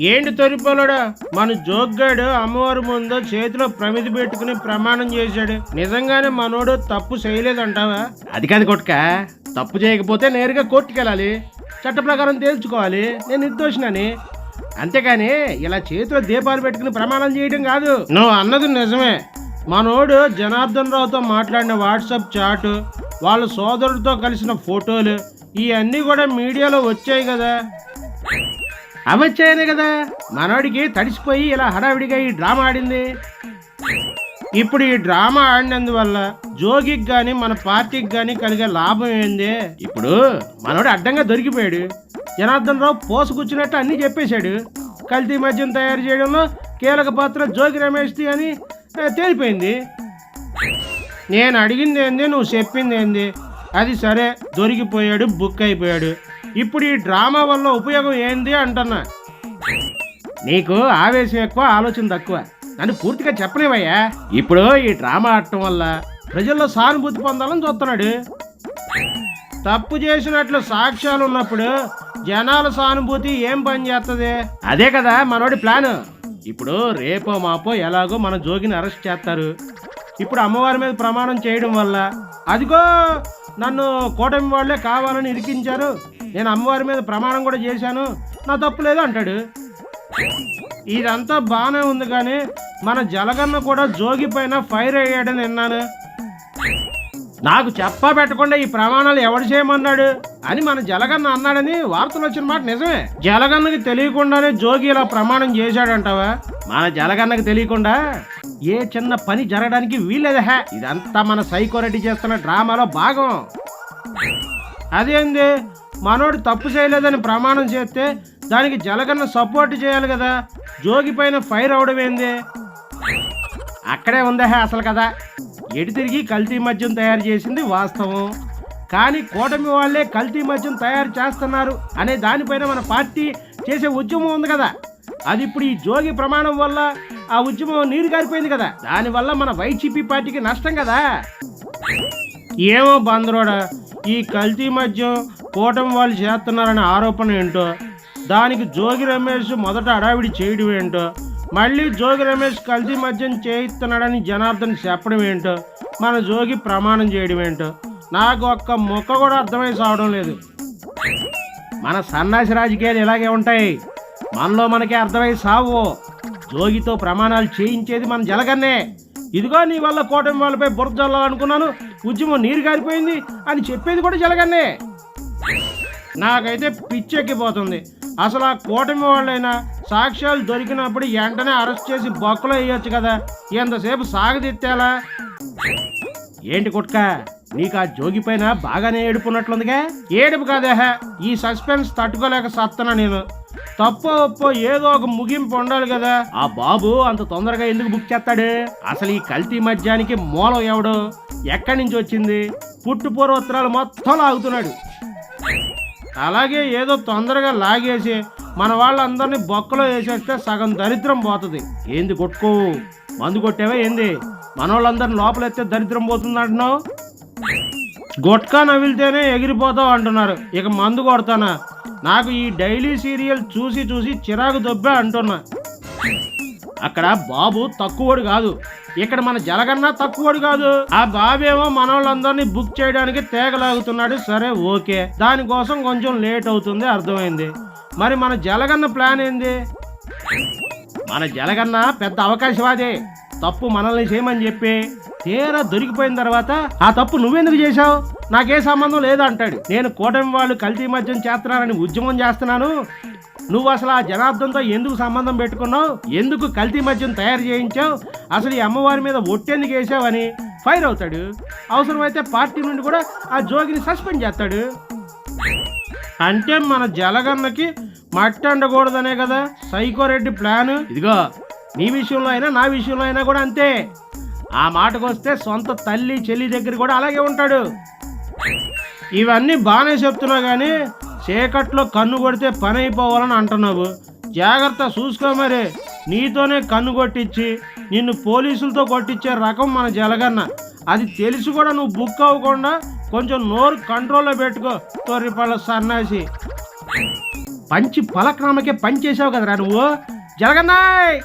ఏంటి తొరిపోలడా? మన జోగ్గాడు అమ్మవారి ముందు చేతిలో ప్రమిది పెట్టుకుని ప్రమాణం చేశాడు. నిజంగానే మనోడు తప్పు చేయలేదంటావా? అది కాదు కొట్టుక తప్పు చేయకపోతే నేరుగా కోర్టుకి వెళ్ళాలి చట్ట ప్రకారం తేల్చుకోవాలి. నేను నిర్దోషినని. అంతేకాని ఇలా చేతిలో దీపాలు పెట్టుకుని ప్రమాణం చేయడం కాదు. నువ్వు అన్నది నిజమే. మనోడు జనార్దన్ రావుతో మాట్లాడిన వాట్సాప్ చాట్ వాళ్ళ సోదరుడితో కలిసిన ఫోటోలు ఇవన్నీ కూడా మీడియాలో వచ్చాయి కదా. అవి కదా. మనోడికి తడిసిపోయి ఇలా హడావిడిగా ఈ డ్రామా ఆడింది. ఇప్పుడు ఈ డ్రామా ఆడినందువల్ల జోగికి గాని మన పార్టీకి గాని కలిగే లాభం ఏంది? ఇప్పుడు మనోడు అడ్డంగా దొరికిపోయాడు. జనార్దన్ రావు పోసుకొచ్చినట్టు అన్ని చెప్పేశాడు. కల్తీ మద్యం తయారు చేయడంలో కీలక పాత్ర జోగి రమేష్ది అని తేలిపోయింది. నేను అడిగింది ఏంది నువ్వు చెప్పింది ఏంది? అది సరే దొరికిపోయాడు బుక్ అయిపోయాడు. ఇప్పుడు ఈ డ్రామా వల్ల ఉపయోగం ఏంది అంటున్నా. నీకు ఆవేశం ఎక్కువ ఆలోచన తక్కువ. నన్ను పూర్తిగా చెప్పలేవయ్యా. ఇప్పుడు ఈ డ్రామా ఆడటం వల్ల ప్రజల్లో సానుభూతి పొందాలని చూస్తున్నాడు. తప్పు చేసినట్లు సాక్ష్యాలు ఉన్నప్పుడు జనాల సానుభూతి ఏం పని చేస్తుంది అదే కదా మనోడి ప్లాన్. ఇప్పుడు రేపో మాపో ఎలాగో మన జోగిని అరెస్ట్ చేస్తారు. ఇప్పుడు అమ్మవారి మీద ప్రమాణం చేయడం వల్ల. అదిగో నన్ను కూటమి వాళ్ళే కావాలని ఇరికించారు. నేను అమ్మవారి మీద ప్రమాణం కూడా చేశాను. నా తప్పు లేదు అంటాడు. ఇదంతా బాగానే ఉంది కానీ మన జలగన్న కూడా జోగి పైన ఫైర్ అయ్యాడని విన్నాను. నాకు చెప్పా పెట్టకుండా ఈ ప్రమాణాలు ఎవడు చేయమన్నాడు అని మన జలగన్న అన్నాడని వార్తలు వచ్చిన మాట నిజమే. జలగన్నకి తెలియకుండానే జోగి ఇలా ప్రమాణం చేశాడంటావా? మన జలగన్నకి తెలియకుండా ఏ చిన్న పని జరగడానికి వీల్లేదా ఇదంతా మన సైకో రెడ్డి చేస్తున్న డ్రామాలో భాగం. అదేంది? మనోడు తప్పు చేయలేదని ప్రమాణం చేస్తే దానికి జలగన్న సపోర్ట్ చేయాలి కదా. జోగి పైన ఫైర్ అవడం ఏంది? అక్కడే ఉందా అసలు కదా ఎటు తిరిగి కల్తీ మద్యం తయారు చేసింది వాస్తవం. కానీ కూటమి వాళ్ళే కల్తీ మద్యం తయారు చేస్తున్నారు అనే దానిపైన మన పార్టీ చేసే ఉద్యమం ఉంది కదా. అది ఇప్పుడు ఈ జోగి ప్రమాణం వల్ల ఆ ఉద్యమం నీరు గారిపోయింది కదా. దానివల్ల మన వైసీపీ పార్టీకి నష్టం కదా. ఏమో బందరోడా ఈ కల్తీ మద్యం కూటమి వాళ్ళు చేస్తున్నారనే ఆరోపణ ఏంటో? దానికి జోగి రమేష్ మొదట అడావిడి చేయడం ఏంటో? మళ్ళీ జోగి రమేష్ కల్తీ మద్యం చేయిస్తున్నాడని జనార్దన్ చెప్పడం ఏంటో? మన జోగి ప్రమాణం చేయడం ఏంటో? నాకు ఒక్క మొక్క కూడా అర్థమై సావడం లేదు. మన సన్నాసి రాజకీయాలు ఇలాగే ఉంటాయి. మనలో మనకే అర్థమై సావు. జోగితో ప్రమాణాలు చేయించేది మన జలగన్నే. ఇదిగో నీ వల్ల కూటమి వాళ్ళపై బురద చల్లాలనుకున్నాను ఉద్యమం నీరు గారిపోయింది అని చెప్పేది కూడా జలగన్నే. నాకైతే పిచ్చెక్కిపోతుంది. అసలు ఆ కూటమి వాళ్ళైనా సాక్ష్యాలు దొరికినప్పుడు వెంటనే అరెస్ట్ చేసి బొక్కలో వేయొచ్చు కదా. ఎంతసేపు సాగదెత్తేలా? ఏంటి కుట్క? నీకు ఆ జోగి పైన బాగానే ఏడుపున్నట్లుందిగా? ఏడుపు కాదేహ ఈ సస్పెన్స్ తట్టుకోలేక సత్తనా నేను. తప్పో ఒప్పో ఏదో ఒక ముగింపు ఉండాలి కదా. ఆ బాబు అంత తొందరగా ఎందుకు బుక్ చేస్తాడు? అసలు ఈ కల్తీ మద్యానికి మూలం ఎవడు? ఎక్కడి నుంచి వచ్చింది? పుట్టు పూర్వోత్తరాలు మొత్తం లాగుతున్నాడు. అలాగే ఏదో తొందరగా లాగేసి మన వాళ్ళందరినీ బొక్కలో వేసేస్తే సగం దరిద్రం పోతుంది. ఏంది కొట్టుకో? మందు కొట్టావా ఏంది? మన వాళ్ళందరిని లోపలెత్తే దరిద్రం పోతుంది అంటున్నావు? గుట్కా నవిలితేనే ఎగిరిపోతావు అంటున్నారు. ఇక మందు కొడతానా? నాకు ఈ డైలీ సీరియల్ చూసి చూసి చిరాకు దొబ్బే అంటున్నా. అక్కడ బాబు తక్కువడు కాదు. ఇక్కడ మన జలగన్నా తక్కువడు కాదు. ఆ బాబేమో మనోళ్ళందరినీ బుక్ చేయడానికి తేగలాగుతున్నాడు. సరే ఓకే. దానికోసం కొంచెం లేట్ అవుతుంది అర్థమైంది. మరి మన జలగన్న ప్లాన్ ఏంది? మన జలగన్న పెద్ద అవకాశవాదే తప్పు మనల్ని చేయమని చెప్పి తీరా దొరికిపోయిన తర్వాత ఆ తప్పు నువ్వెందుకు చేశావు? నాకే సంబంధం లేదు అంటాడు నేను కూటమి వాళ్ళు కల్తీ మద్యం చేస్తున్నారని ఉద్యమం చేస్తున్నాను. నువ్వు అసలు ఆ జనార్దంతో ఎందుకు సంబంధం పెట్టుకున్నావు? ఎందుకు కల్తీ మద్యం తయారు చేయించావు? అసలు ఈ అమ్మవారి మీద ఒట్టెందుకు వేసావని ఫైర్ అవుతాడు. అవసరమైతే పార్టీ నుండి కూడా ఆ జోగిని సస్పెండ్ చేస్తాడు. అంటే మన జలగన్నకి మట్టి అండకూడదనే కదా? సైకోరెడ్డి ప్లాన్. ఇదిగో నీ విషయంలో అయినా నా విషయంలో అయినా కూడా అంతే. ఆ మాటకు వస్తే సొంత తల్లి చెల్లి దగ్గర కూడా అలాగే ఉంటాడు. ఇవన్నీ బాగానే చెప్తున్నా కానీ చీకట్లో కన్ను కొడితే పని అయిపోవాలని అంటున్నావు. జాగ్రత్త చూసుకో మరి. నీతోనే కన్ను కొట్టించి నిన్ను పోలీసులతో కొట్టించే రకం మన జలగన్న. అది తెలిసి కూడా నువ్వు బుక్ అవ్వకుండా కొంచెం నోరు కంట్రోల్లో పెట్టుకో తొర్రిపళ్ళ సన్నాసి. పంచి పలక్రమకే పని చేసావు కదరా నువ్వు? జరగన్నాయ్